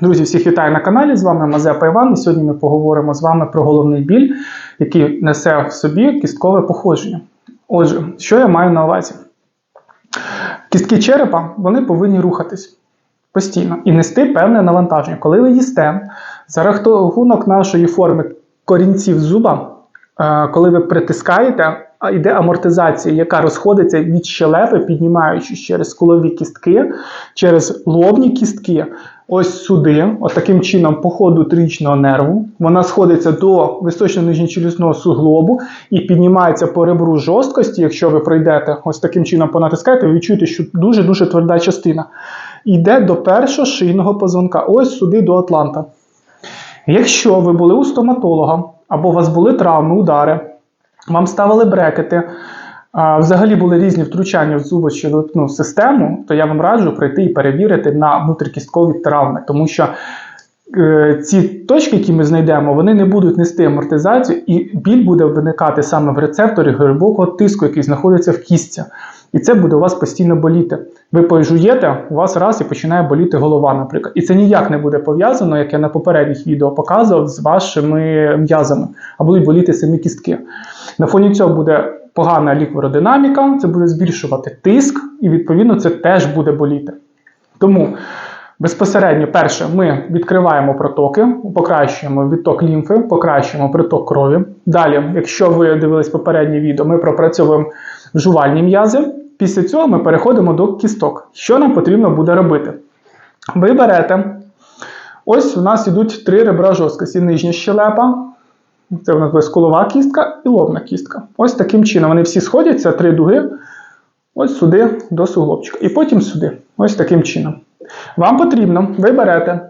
Друзі, всіх вітаю на каналі. З вами Мазепа Іван. І сьогодні ми поговоримо з вами про головний біль, який несе в собі кісткове походження. Отже, що я маю на увазі? Кістки черепа вони повинні рухатись постійно і нести певне навантаження. Коли ви їсте, за рахунок нашої форми корінців зуба, е, коли ви притискаєте, йде амортизація, яка розходиться від щелепи, піднімаючись через скулові кістки, через лобні кістки, ось сюди, от чином, по ходу трічного нерву. Вона сходиться до височно-нижньочелюсного суглобу і піднімається по ребру жорсткості. Якщо ви пройдете ось таким чином понатискаєте, відчуєте, що дуже-дуже тверда частина. Йде до першого шийного позвонка, ось сюди до Атланта. Якщо ви були у стоматолога або у вас були травми, удари, вам ставили брекети, а, взагалі були різні втручання в зубочелепну систему, то я вам раджу прийти і перевірити на внутрікісткові травми, тому що е, ці точки, які ми знайдемо, вони не будуть нести амортизацію, і біль буде виникати саме в рецепторі глибокого тиску, який знаходиться в кістці. І це буде у вас постійно боліти. Ви пожуєте, у вас раз і починає боліти голова, наприклад. І це ніяк не буде пов'язано, як я на попередніх відео показував, з вашими м'язами, а будуть боліти самі кістки. На фоні цього буде погана ліквородинаміка, це буде збільшувати тиск, і відповідно це теж буде боліти. Тому безпосередньо, перше, ми відкриваємо протоки, покращуємо відток лімфи, покращуємо приток крові. Далі, якщо ви дивились попереднє відео, ми пропрацьовуємо жувальні м'язи. Після цього ми переходимо до кісток. Що нам потрібно буде робити? Ви берете, ось у нас йдуть три ребра жорсткості. Нижня щелепа, це у нас скулова кістка і лобна кістка. Ось таким чином вони всі сходяться, три дуги, ось сюди до суглобчика. І потім сюди. Ось таким чином. Вам потрібно, ви берете,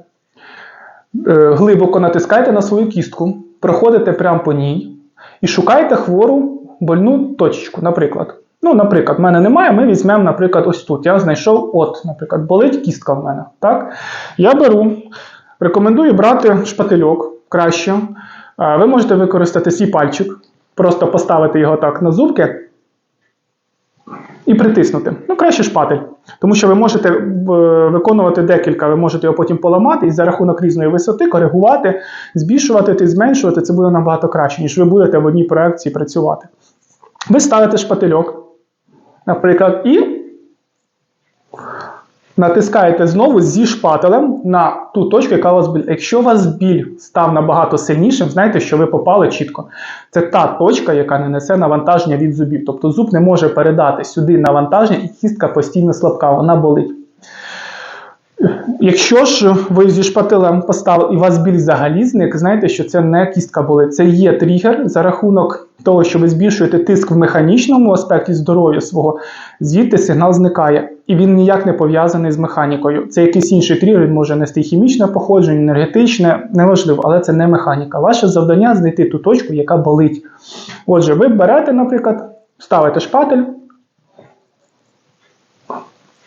е, глибоко натискаєте на свою кістку, проходите прямо по ній і шукаєте хвору больну точечку, наприклад. Ну, наприклад, в мене немає, ми візьмемо, наприклад, ось тут. Я знайшов, от, наприклад, болить кістка в мене. Так? Я беру, рекомендую брати шпательок краще. Ви можете використати свій пальчик, просто поставити його так на зубки і притиснути. Ну, краще шпатель. Тому що ви можете е, виконувати декілька, ви можете його потім поламати і за рахунок різної висоти коригувати, збільшувати та зменшувати. Це буде набагато краще, ніж ви будете в одній проекції працювати. Ви ставите шпательок, наприклад, і натискаєте знову зі шпателем на ту точку, яка у вас біль. Якщо у вас біль став набагато сильнішим, знаєте, що ви попали чітко. Це та точка, яка не несе навантаження від зубів. Тобто зуб не може передати сюди навантаження, і кістка постійно слабка, вона болить. Якщо ж ви зі шпателем поставили і у вас біль взагалі зник, знаєте, що це не кістка болить, це є тригер за рахунок того, що ви збільшуєте тиск в механічному аспекті здоров'я свого, звідти сигнал зникає. І він ніяк не пов'язаний з механікою. Це якийсь інший тригер, може нести хімічне походження, енергетичне, неважливо, але це не механіка. Ваше завдання знайти ту точку, яка болить. Отже, ви берете, наприклад, ставите шпатель.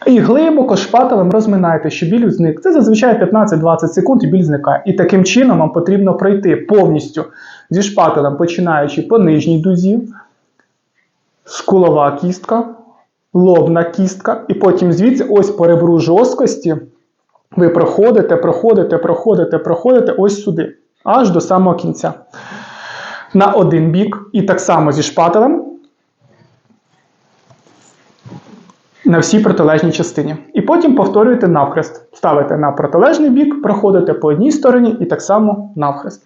І глибоко шпателем розминаєте, що біль зник. Це зазвичай 15-20 секунд і біль зникає. І таким чином вам потрібно пройти повністю зі шпателем, починаючи по нижній дузі, скулова кістка, лобна кістка, і потім звідси ось по ребру жорсткості ви проходите, проходите, проходите, проходите ось сюди, аж до самого кінця. На один бік, і так само зі шпателем. на всій протилежній частині. І потім повторюєте навхрест. Ставите на протилежний бік, проходите по одній стороні і так само навхрест.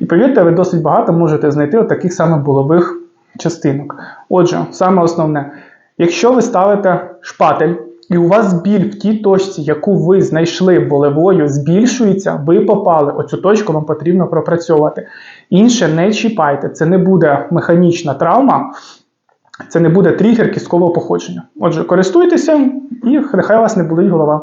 І повірте, ви досить багато можете знайти от таких самих болових частинок. Отже, саме основне, якщо ви ставите шпатель, і у вас біль в тій точці, яку ви знайшли болевою, збільшується, ви попали. Оцю точку вам потрібно пропрацьовувати. Інше не чіпайте, це не буде механічна травма, це не буде тригер кісткового походження. Отже, користуйтеся і нехай вас не болить голова.